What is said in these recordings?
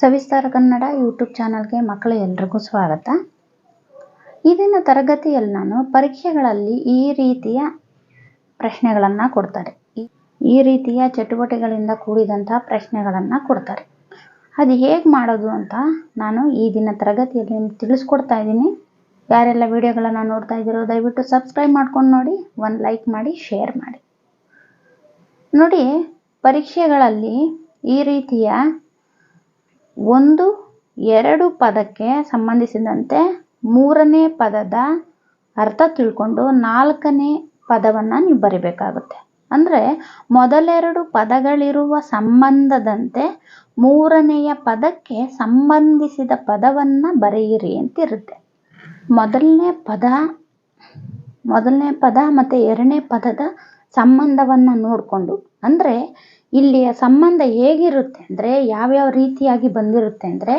ಸವಿಸ್ತಾರ Kannada YouTube ಚಾನಲ್ಗೆ ಮಕ್ಕಳು ಎಲ್ರಿಗೂ ಸ್ವಾಗತ. ಇದಿನ ತರಗತಿಯಲ್ಲಿ ನಾನು ಪರೀಕ್ಷೆಗಳಲ್ಲಿ ಈ ರೀತಿಯ ಪ್ರಶ್ನೆಗಳನ್ನು ಕೊಡ್ತಾರೆ. ಈ- ರೀತಿಯ ಚಟುವಟಿಕೆಗಳಿಂದ ಕೂಡಿದಂತಹ ಪ್ರಶ್ನೆಗಳನ್ನು ಕೊಡ್ತಾರೆ. ಅದು ಹೇಗೆ ಮಾಡೋದು ಅಂತ ನಾನು ಈ ದಿನ ತರಗತಿಯಲ್ಲಿ ತಿಳಿಸ್ಕೊಡ್ತಾ ಇದ್ದೀನಿ. ಯಾರೆಲ್ಲ ವಿಡಿಯೋಗಳನ್ನು ನೋಡ್ತಾ ಇದ್ದೀರೋ ದಯವಿಟ್ಟು ಸಬ್ಸ್ಕ್ರೈಬ್ ಮಾಡ್ಕೊಂಡು ನೋಡಿ, ಒಂದು ಲೈಕ್ ಮಾಡಿ, ಶೇರ್ ಮಾಡಿ. ನೋಡಿ, ಪರೀಕ್ಷೆಗಳಲ್ಲಿ ಈ ರೀತಿಯ ಒಂದು, ಎರಡು ಪದಕ್ಕೆ ಸಂಬಂಧಿಸಿದಂತೆ ಮೂರನೇ ಪದದ ಅರ್ಥ ತಿಳ್ಕೊಂಡು ನಾಲ್ಕನೇ ಪದವನ್ನು ನೀವು ಬರಿಬೇಕಾಗುತ್ತೆ. ಅಂದರೆ ಮೊದಲೆರಡು ಪದಗಳಿರುವ ಸಂಬಂಧದಂತೆ ಮೂರನೆಯ ಪದಕ್ಕೆ ಸಂಬಂಧಿಸಿದ ಪದವನ್ನು ಬರೆಯಿರಿ ಅಂತ ಇರುತ್ತೆ ಮೊದಲನೇ ಪದ ಮೊದಲನೇ ಪದ ಮತ್ತು ಎರಡನೇ ಪದದ ಸಂಬಂಧವನ್ನು ನೋಡಿಕೊಂಡು, ಅಂದರೆ ಇಲ್ಲಿಯ ಸಂಬಂಧ ಹೇಗಿರುತ್ತೆ ಅಂದರೆ, ಯಾವ್ಯಾವ ರೀತಿಯಾಗಿ ಬಂದಿರುತ್ತೆ ಅಂದರೆ,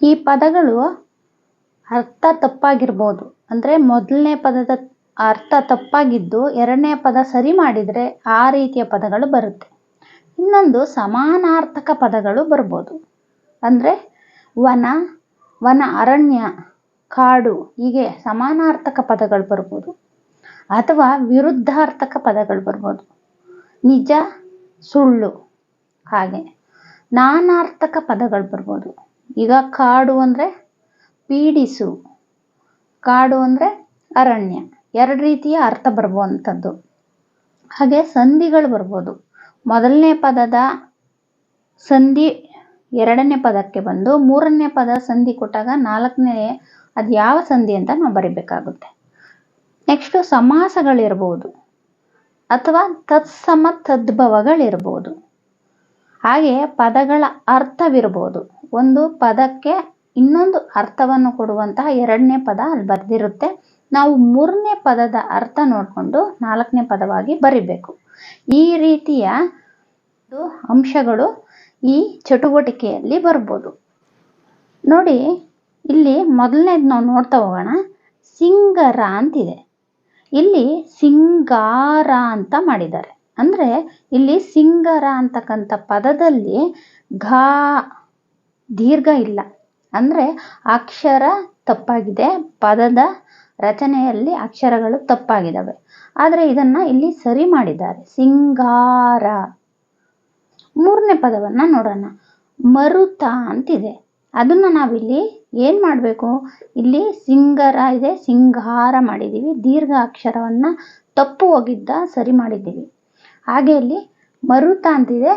ಈ ಪದಗಳು ಅರ್ಥ ತಪ್ಪಾಗಿರ್ಬೋದು. ಅಂದರೆ ಮೊದಲನೇ ಪದದ ಅರ್ಥ ತಪ್ಪಾಗಿದ್ದು, ಎರಡನೇ ಪದ ಸರಿ ಮಾಡಿದರೆ ಆ ರೀತಿಯ ಪದಗಳು ಬರುತ್ತೆ. ಇನ್ನೊಂದು ಸಮಾನಾರ್ಥಕ ಪದಗಳು ಬರ್ಬೋದು. ಅಂದರೆ ವನ ವನ ಅರಣ್ಯ, ಕಾಡು, ಹೀಗೆ ಸಮಾನಾರ್ಥಕ ಪದಗಳು ಬರ್ಬೋದು. ಅಥವಾ ವಿರುದ್ಧಾರ್ಥಕ ಪದಗಳು ಬರ್ಬೋದು. ನಿಜ ಸುಳ್ಳು. ಹಾಗೆ ನಾನಾರ್ಥಕ ಪದಗಳು ಬರ್ಬೋದು. ಈಗ ಕಾಡು ಅಂದರೆ ಪೀಡಿಸು, ಕಾಡು ಅಂದರೆ ಅರಣ್ಯ. ಎರಡು ರೀತಿಯ ಅರ್ಥ ಬರುವಂಥದ್ದು ಹಾಗೆ ಸಂಧಿಗಳು ಬರ್ಬೋದು. ಮೊದಲನೇ ಪದದ ಸಂಧಿ ಎರಡನೇ ಪದಕ್ಕೆ ಬಂದು ಮೂರನೇ ಪದ ಸಂಧಿ ಕೊಟ್ಟಾಗ ನಾಲ್ಕನೇ ಅದು ಯಾವ ಸಂಧಿ ಅಂತ ನಾವು ಬರಿಬೇಕಾಗುತ್ತೆ. ನೆಕ್ಸ್ಟು ಸಮಾಸಗಳಿರ್ಬೋದು. ಅಥವಾ ತತ್ಸಮ ತದ್ಭವಗಳಿರ್ಬೋದು. ಹಾಗೆ ಪದಗಳ ಅರ್ಥವಿರ್ಬೋದು. ಒಂದು ಪದಕ್ಕೆ ಇನ್ನೊಂದು ಅರ್ಥವನ್ನು ಕೊಡುವಂತಹ ಎರಡನೇ ಪದ ಅಲ್ಲಿ ಬರೆದಿರುತ್ತೆ. ನಾವು ಮೂರನೇ ಪದದ ಅರ್ಥ ನೋಡಿಕೊಂಡು ನಾಲ್ಕನೇ ಪದವಾಗಿ ಬರಿಬೇಕು. ಈ ರೀತಿಯ ಅಂಶಗಳು ಈ ಚಟುವಟಿಕೆಯಲ್ಲಿ ಬರ್ಬೋದು. ನೋಡಿ, ಇಲ್ಲಿ ಮೊದಲನೇದು ನಾವು ನೋಡ್ತಾ ಹೋಗೋಣ. ಸಿಂಗರ ಅಂತಿದೆ. ಇಲ್ಲಿ ಸಿಂಗಾರ ಅಂತ ಮಾಡಿದ್ದಾರೆ. ಅಂದರೆ ಇಲ್ಲಿ ಸಿಂಗಾರ ಅಂತಕ್ಕಂಥ ಪದದಲ್ಲಿ ಘಾ ದೀರ್ಘ ಇಲ್ಲ. ಅಂದರೆ ಅಕ್ಷರ ತಪ್ಪಾಗಿದೆ. ಪದದ ರಚನೆಯಲ್ಲಿ ಅಕ್ಷರಗಳು ತಪ್ಪಾಗಿದ್ದಾವೆ. ಆದರೆ ಇದನ್ನು ಇಲ್ಲಿ ಸರಿ ಮಾಡಿದ್ದಾರೆ. ಸಿಂಗಾರ. ಮೂರನೇ ಪದವನ್ನು ನೋಡೋಣ. ಮರುತ ಅಂತಿದೆ. ಅದನ್ನು ನಾವಿಲ್ಲಿ ಏನು ಮಾಡಬೇಕು? ಇಲ್ಲಿ ಸಿಂಗರ ಇದೆ, ಸಿಂಗಾರ ಮಾಡಿದ್ದೀವಿ ದೀರ್ಘ ಅಕ್ಷರವನ್ನು ತಪ್ಪು ಹೋಗಿದ್ದ ಸರಿ ಮಾಡಿದ್ದೀವಿ. ಹಾಗೆ ಇಲ್ಲಿ ಮರುತ ಅಂತಿದೆ,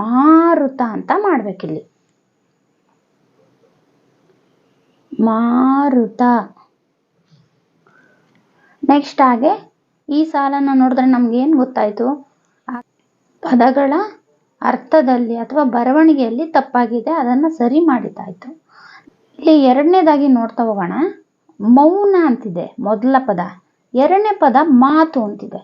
ಮಾರುತ ಅಂತ ಮಾಡಬೇಕಿಲ್ಲಿ ಮಾರುತ. ನೆಕ್ಸ್ಟ್ ಹಾಗೆ, ಈ ಸಾಲನ್ನು ನೋಡಿದ್ರೆ ನಮ್ಗೇನು ಗೊತ್ತಾಯಿತು? ಪದಗಳ ಅರ್ಥದಲ್ಲಿ ಅಥವಾ ಬರವಣಿಗೆಯಲ್ಲಿ ತಪ್ಪಾಗಿದೆ, ಅದನ್ನು ಸರಿ ಮಾಡಿದ್ದಾಯಿತು. ಇಲ್ಲಿ ಎರಡನೇದಾಗಿ ನೋಡ್ತಾ ಹೋಗೋಣ. ಮೌನ ಅಂತಿದೆ ಮೊದಲ ಪದ. ಎರಡನೇ ಪದ ಮಾತು ಅಂತಿದೆ.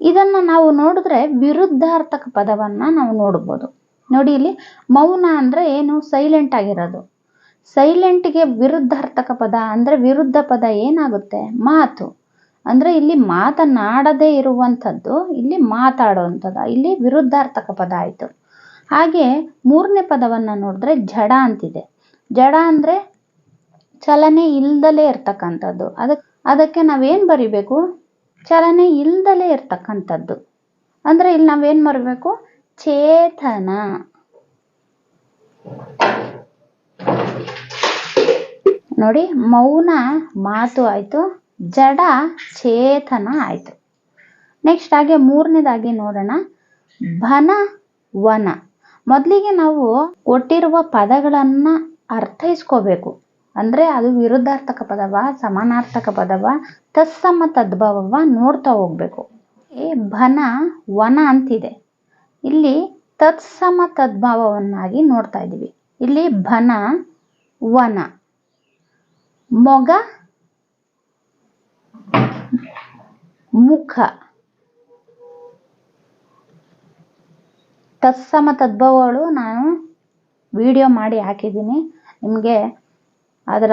ಇದನ್ನು ನಾವು ನೋಡಿದ್ರೆ ವಿರುದ್ಧಾರ್ಥಕ ಪದವನ್ನು ನಾವು ನೋಡ್ಬೋದು. ನೋಡಿ ಇಲ್ಲಿ ಮೌನ ಅಂದರೆ ಏನು? ಸೈಲೆಂಟ್ ಆಗಿರೋದು. ಸೈಲೆಂಟ್ಗೆ ವಿರುದ್ಧಾರ್ಥಕ ಪದ ಅಂದರೆ ವಿರುದ್ಧ ಪದ ಏನಾಗುತ್ತೆ? ಮಾತು. ಅಂದರೆ ಇಲ್ಲಿ ಮಾತನಾಡದೇ ಇರುವಂಥದ್ದು, ಇಲ್ಲಿ ಮಾತಾಡುವಂಥದ್ದು, ಇಲ್ಲಿ ವಿರುದ್ಧಾರ್ಥಕ ಪದ ಆಯಿತು. ಹಾಗೆ ಮೂರನೇ ಪದವನ್ನು ನೋಡಿದ್ರೆ ಜಡ ಅಂತಿದೆ. ಜಡ ಅಂದರೆ ಚಲನೆ ಇಲ್ದಲೇ ಇರ್ತಕ್ಕಂಥದ್ದು. ಅದಕ್ಕೆ ಅದಕ್ಕೆ ನಾವೇನು ಬರಿಬೇಕು? ಚಲನೆ ಇಲ್ದಲೇ ಇರ್ತಕ್ಕಂಥದ್ದು. ಅಂದರೆ ಇಲ್ಲಿ ನಾವೇನು ಬರಬೇಕು ಚೇತನ. ನೋಡಿ, ಮೌನ ಮಾತು ಆಯಿತು, ಜಡ ಚೇತನ ಆಯಿತು. ನೆಕ್ಸ್ಟ್ ಹಾಗೆ ಮೂರನೇದಾಗಿ ನೋಡೋಣ. ಭನ ವನ. ಮೊದಲಿಗೆ ನಾವು ಕೊಟ್ಟಿರುವ ಪದಗಳನ್ನು ಅರ್ಥೈಸ್ಕೋಬೇಕು. ಅಂದರೆ ಅದು ವಿರುದ್ಧಾರ್ಥಕ ಪದವ, ಸಮಾನಾರ್ಥಕ ಪದವ, ತತ್ಸಮ ತದ್ಭವವ ನೋಡ್ತಾ ಹೋಗ್ಬೇಕು. ಏ ಭನ ವನ ಅಂತಿದೆ. ಇಲ್ಲಿ ತತ್ಸಮ ತದ್ಭಾವವನ್ನಾಗಿ ನೋಡ್ತಾ ಇದ್ದೀವಿ. ಇಲ್ಲಿ ಭನ ವನ. ಮೊಗ, ಮುಖ. ತತ್ಸಮ ತದ್ಭವಗಳು ನಾನು ವಿಡಿಯೋ ಮಾಡಿ ಹಾಕಿದ್ದೀನಿ. ನಿಮಗೆ ಅದರ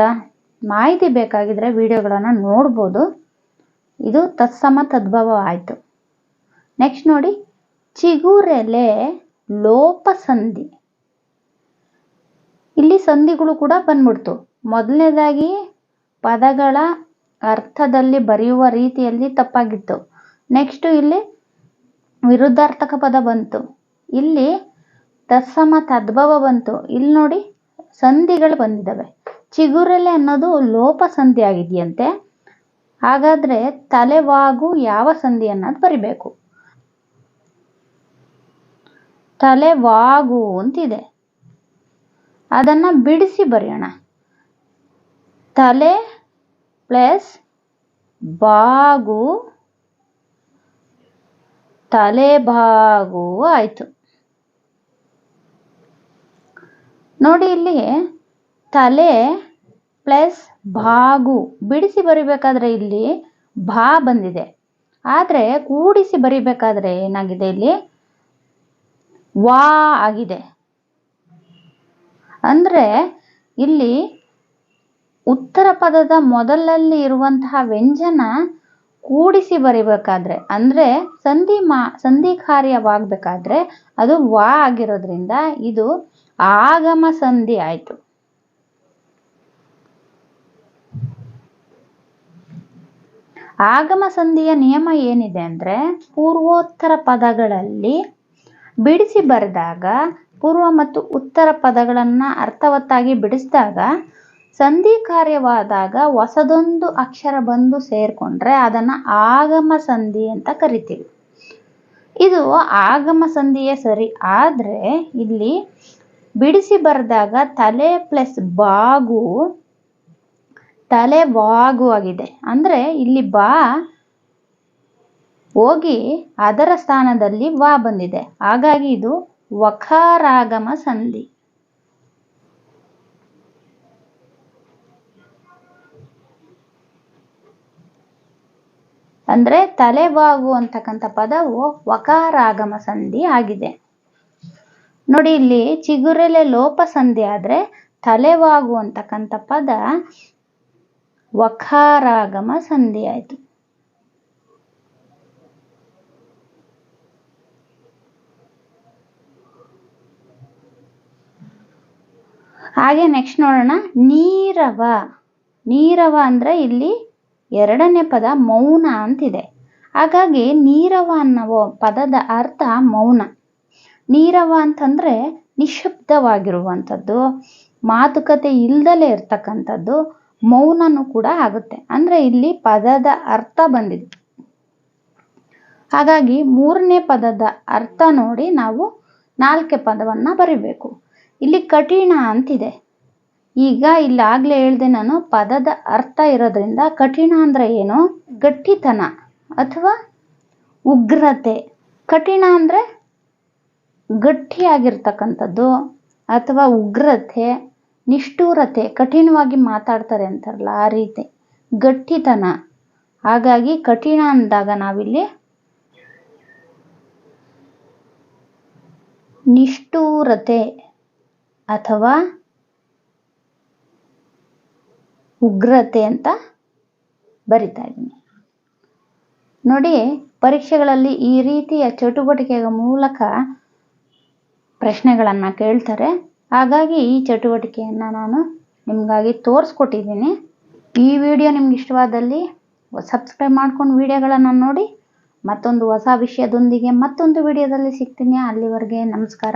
ಮಾಹಿತಿ ಬೇಕಾಗಿದ್ದರೆ ವಿಡಿಯೋಗಳನ್ನು ನೋಡ್ಬೋದು. ಇದು ತತ್ಸಮ ತದ್ಭವ ಆಯಿತು. ನೆಕ್ಸ್ಟ್ ನೋಡಿ, ಚಿಗುರೆಲೆ ಲೋಪ ಸಂಧಿ. ಇಲ್ಲಿ ಸಂಧಿಗಳು ಕೂಡ ಬಂದ್ಬಿಡ್ತು. ಮೊದಲನೇದಾಗಿ ಪದಗಳ ಅರ್ಥದಲ್ಲಿ ಬರೆಯುವ ರೀತಿಯಲ್ಲಿ ತಪ್ಪಾಗಿತ್ತು. ನೆಕ್ಸ್ಟು ಇಲ್ಲಿ ವಿರುದ್ಧಾರ್ಥಕ ಪದ ಬಂತು. ಇಲ್ಲಿ ತತ್ಸಮ ತದ್ಭವ ಬಂತು. ಇಲ್ಲಿ ನೋಡಿ ಸಂಧಿಗಳು ಬಂದಿದ್ದಾವೆ. ಚಿಗುರೆಲೆ ಅನ್ನೋದು ಲೋಪ ಸಂಧಿ ಆಗಿದೆಯಂತೆ. ಹಾಗಾದ್ರೆ ತಲೆವಾಗು ಯಾವ ಸಂಧಿ ಅನ್ನೋದು ಬರಿಬೇಕು. ತಲೆವಾಗು ಅಂತಿದೆ. ಅದನ್ನ ಬಿಡಿಸಿ ಬರೆಯೋಣ. ತಲೆ ಪ್ಲಸ್ ಬಾಗು ತಲೆಬಾಗು ಆಯ್ತು. ನೋಡಿ ಇಲ್ಲಿ ತಲೆ ಪ್ಲಸ್ ಬಾಗು. ಬಿಡಿಸಿ ಬರಿಬೇಕಾದ್ರೆ ಇಲ್ಲಿ ಭಾ ಬಂದಿದೆ. ಆದರೆ ಕೂಡಿಸಿ ಬರಿಬೇಕಾದ್ರೆ ಏನಾಗಿದೆ ಇಲ್ಲಿ? ವಾ ಆಗಿದೆ. ಅಂದರೆ ಇಲ್ಲಿ ಉತ್ತರ ಪದದ ಮೊದಲಲ್ಲಿ ಇರುವಂತಹ ವ್ಯಂಜನ ಕೂಡಿಸಿ ಬರಿಬೇಕಾದ್ರೆ, ಅಂದರೆ ಸಂಧಿ ಮಾ ಸಂಧಿ ಕಾರ್ಯವಾಗಬೇಕಾದ್ರೆ ಅದು ವಾ ಆಗಿರೋದ್ರಿಂದ ಇದು ಆಗಮ ಸಂಧಿ ಆಯಿತು. ಆಗಮ ಸಂಧಿಯ ನಿಯಮ ಏನಿದೆ ಅಂದರೆ ಪೂರ್ವೋತ್ತರ ಪದಗಳಲ್ಲಿ ಬಿಡಿಸಿ ಬರೆದಾಗ ಪೂರ್ವ ಮತ್ತು ಉತ್ತರ ಪದಗಳನ್ನು ಅರ್ಥವತ್ತಾಗಿ ಬಿಡಿಸಿದಾಗ ಸಂಧಿ ಕಾರ್ಯವಾದಾಗ ಹೊಸದೊಂದು ಅಕ್ಷರ ಬಂದು ಸೇರಿಕೊಂಡ್ರೆ ಅದನ್ನು ಆಗಮ ಸಂಧಿ ಅಂತ ಕರಿತೀವಿ. ಇದು ಆಗಮ ಸಂಧಿಯೇ ಸರಿ, ಆದರೆ ಇಲ್ಲಿ ಬಿಡಿಸಿ ಬರೆದಾಗ ತಲೆ ಪ್ಲಸ್ ಬಾಗು, ತಲೆ ಬಾಗು ಆಗಿದೆ. ಅಂದರೆ ಇಲ್ಲಿ ಬಾ, ಹೋಗಿ ಅದರ ಸ್ಥಾನದಲ್ಲಿ ವಾ ಬಂದಿದೆ. ಹಾಗಾಗಿ ಇದು ವಕಾರಾಗಮ ಸಂಧಿ. ಅಂದರೆ ತಲೆಬಾಗು ಅಂತಕ್ಕಂಥ ಪದವು ವಕಾರಾಗಮ ಸಂಧಿ ಆಗಿದೆ. ನೋಡಿ, ಇಲ್ಲಿ ಚಿಗುರೆಲೆ ಲೋಪ ಸಂಧಿ ಆದರೆ ತಲೆವಾಗು ಅಂತಕ್ಕಂಥ ಪದ ವಖಾರಾಗಮ ಸಂಧಿ ಆಯಿತು. ಹಾಗೆ ನೆಕ್ಸ್ಟ್ ನೋಡೋಣ, ನೀರವ. ನೀರವ ಅಂದರೆ ಇಲ್ಲಿ ಎರಡನೇ ಪದ ಮೌನ ಅಂತಿದೆ. ಹಾಗಾಗಿ ನೀರವ ಅನ್ನೋ ಪದದ ಅರ್ಥ ಮೌನ. ನೀರವ ಅಂತಂದರೆ ನಿಶಬ್ದವಾಗಿರುವಂಥದ್ದು ಮಾತುಕತೆ ಇಲ್ದಲೇ ಇರ್ತಕ್ಕಂಥದ್ದು ಮೌನನೂ ಕೂಡ ಆಗುತ್ತೆ. ಅಂದರೆ ಇಲ್ಲಿ ಪದದ ಅರ್ಥ ಬಂದಿದೆ. ಹಾಗಾಗಿ ಮೂರನೇ ಪದದ ಅರ್ಥ ನೋಡಿ ನಾವು ನಾಲ್ಕೇ ಪದವನ್ನು ಬರಿಬೇಕು. ಇಲ್ಲಿ ಕಠಿಣ ಅಂತಿದೆ. ಈಗ ಇಲ್ಲಿ ಆಗ್ಲೇ ಹೇಳ್ದೆ ನಾನು, ಪದದ ಅರ್ಥ ಇರೋದ್ರಿಂದ ಕಠಿಣ ಅಂದರೆ ಏನು? ಗಟ್ಟಿತನ ಅಥವಾ ಉಗ್ರತೆ. ಕಠಿಣ ಅಂದರೆ ಗಟ್ಟಿಯಾಗಿರ್ತಕ್ಕಂಥದ್ದು ಅಥವಾ ಉಗ್ರತೆ, ನಿಷ್ಠೂರತೆ, ಕಠಿಣವಾಗಿ ಮಾತಾಡ್ತಾರೆ ಅಂತಾರಲ್ಲ ಆ ರೀತಿ. ಗಟ್ಟಿತನ. ಹಾಗಾಗಿ ಕಠಿಣ ಅಂದಾಗ ನಾವಿಲ್ಲಿ ನಿಷ್ಠೂರತೆ ಅಥವಾ ಉಗ್ರತೆ ಅಂತ ಬರಿತಾ ಇದ್ದೀನಿ. ನೋಡಿ, ಪರೀಕ್ಷೆಗಳಲ್ಲಿ ಈ ರೀತಿಯ ಚಟುವಟಿಕೆಗಳ ಮೂಲಕ ಪ್ರಶ್ನೆಗಳನ್ನು ಕೇಳ್ತಾರೆ. ಹಾಗಾಗಿ ಈ ಚಟುವಟಿಕೆಯನ್ನು ನಾನು ನಿಮಗಾಗಿ ತೋರಿಸ್ಕೊಟ್ಟಿದ್ದೀನಿ. ಈ ವಿಡಿಯೋ ನಿಮ್ಗೆ ಇಷ್ಟವಾದಲ್ಲಿ ಸಬ್ಸ್ಕ್ರೈಬ್ ಮಾಡ್ಕೊಂಡು ವಿಡಿಯೋಗಳನ್ನು ನೋಡಿ, ಮತ್ತೊಂದು ಹೊಸ ವಿಷಯದೊಂದಿಗೆ ಮತ್ತೊಂದು ವಿಡಿಯೋದಲ್ಲಿ ಸಿಗ್ತೀನಿ. ಅಲ್ಲಿವರೆಗೆ ನಮಸ್ಕಾರ.